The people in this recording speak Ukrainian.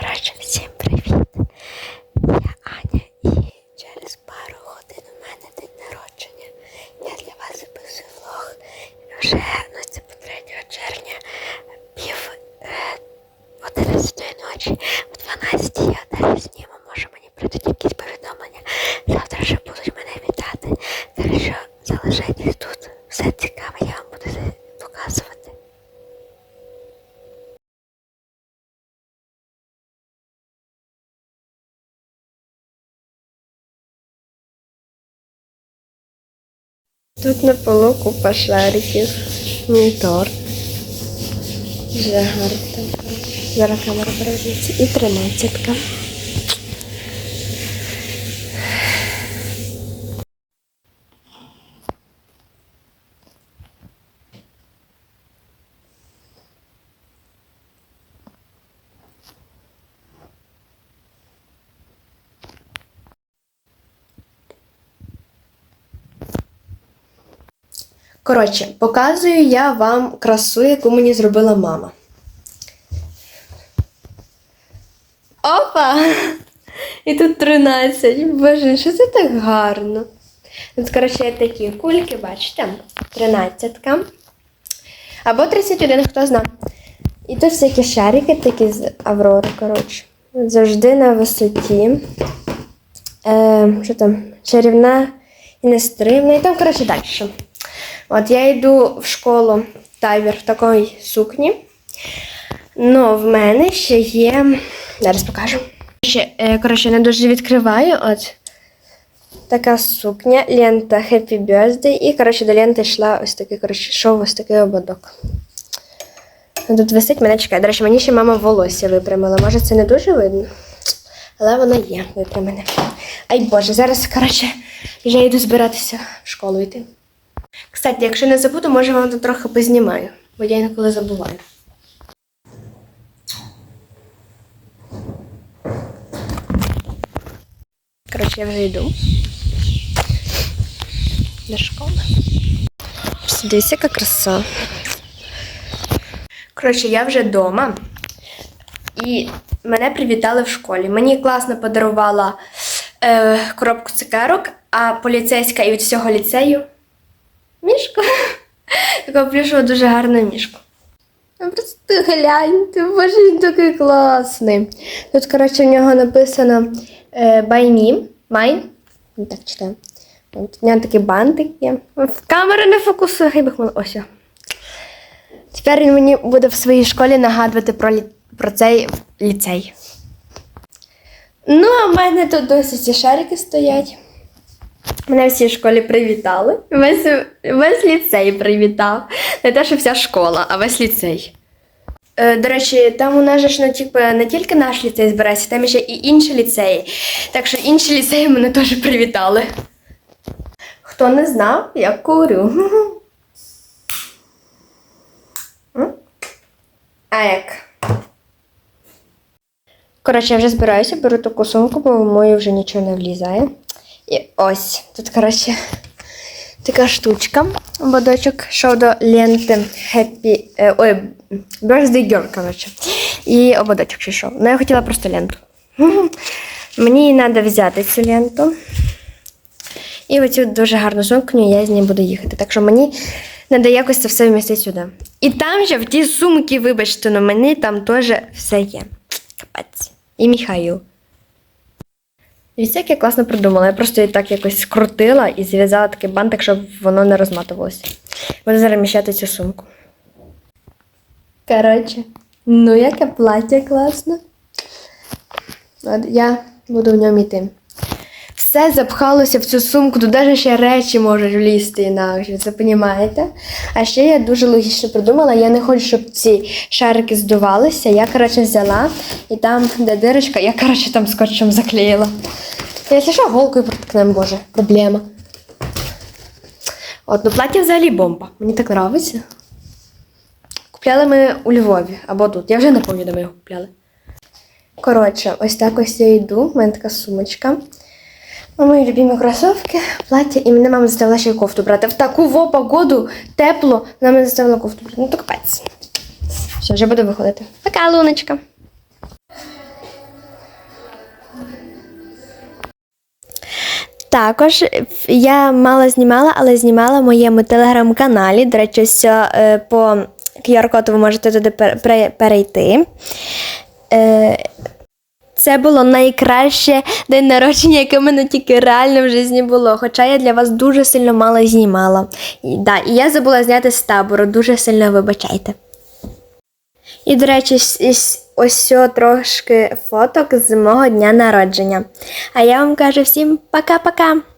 Коротше, всім привіт. Тут на полу купа шариків. Мій торт. Вже гарно. Зараз камера переведеться. І тринадцятка. Коротше, показую я вам красу, яку мені зробила мама. Опа! І тут 13. Боже, що це так гарно? Тут, коротше, є такі кульки, бачите? 13. Або 31, хто знає. І тут всякі шарики такі з Аврори, коротше. Завжди на висоті. Е, що там? Чарівна і нестримна. І там, коротше, далі. От я йду в школу тайвер в такій сукні. Ну, в мене ще є. Зараз покажу. Ще, е, коротше, не дуже відкриваю. От така сукня, лента Happy Birthday. І, коротше, до ленти йшла ось такий, коротше, йшов ось такий ободок. Тут висить, мене чекає. До речі, мені ще мама волосся випрямила. Може, це не дуже видно. Але воно є випрямлене. Ай Боже, зараз, коротше, вже йду збиратися в школу йти. Кстати, якщо не забуду, може вам тут трохи познімаю, бо я інколи забуваю. Коротше, я вже йду. До школи. Дивіться, яка краса. Коротше, я вже вдома. І мене привітали в школі. Мені класно подарувала е, коробку цукерок, а поліцейська і від всього ліцею мішку. Така плюшова дуже гарна мішку. Ну, Просто гляньте, боже, він такий класний. Тут, коротше, в нього написано е, by me, mine. Так читаю. От, у нього такий бантик є. В камеру не фокусує, хай би. Ось. Тепер він мені буде в своїй школі нагадувати про, лі... про цей ліцей. Ну, а в мене тут досі ці шарики стоять. Мене всі в школі привітали. Весь, весь ліцей привітав. Не те, що вся школа, а весь ліцей. Е, до речі, там у нас же ж ну, типу, не тільки наш ліцей збирається, там ще і інші ліцеї. Так що інші ліцеї мене теж привітали. Хто не знав, я курю. А як? Коротше, я вже збираюся, беру таку сумку, бо в мою вже нічого не влізає. І ось тут, коротше, така штучка. Ободочок йшов до ленти Happy. Е, ой, Birthday Girl, коротше. І ободочок ще йшов. Ну, я хотіла просто ленту. Мені треба взяти цю ленту. І оцю дуже гарну сумку, я з нею буду їхати. Так що мені треба якось це все вмістити сюди. І там же в тій сумці, вибачте, на мені там теж все є. Капець. І Михаїл. Дивіться, як я класно придумала. Я просто її так якось скрутила і зв'язала такий бантик, щоб воно не розматувалося. Буду зараз цю сумку. Коротше, ну яке плаття класне. Я буду в ньому йти. Все запхалося в цю сумку, тут навіть ще речі можуть влізти інакше, це розумієте? А ще я дуже логічно придумала, я не хочу, щоб ці шарики здувалися. Я, коротше, взяла і там, де дирочка, я, коротше, там скотчем заклеїла. Якщо що, голкою проткнемо, боже, проблема. От, ну плаття взагалі бомба. Мені так подобається. Купляли ми у Львові або тут. Я вже не пам'ятаю, де ми його купляли. Коротше, ось так ось я йду. У мене така сумочка. Мої любимі кроссовки, Плаття і мене мама заставила ще кофту брати. В таку во погоду, тепло, вона мене заставила кофту брати. Ну так пець. Все, вже буду виходити. Пока, луночка. Також я мало знімала, але знімала в моєму телеграм-каналі. До речі, ось е, по QR-коду ви можете туди перейти. Е, це було найкраще день народження, яке в мене тільки реально в житті було. Хоча я для вас дуже сильно мало знімала. І, да, і я забула зняти з табору, дуже сильно вибачайте. І, до речі, ось трошки фоток з мого дня народження. А я вам кажу всім пока-пока!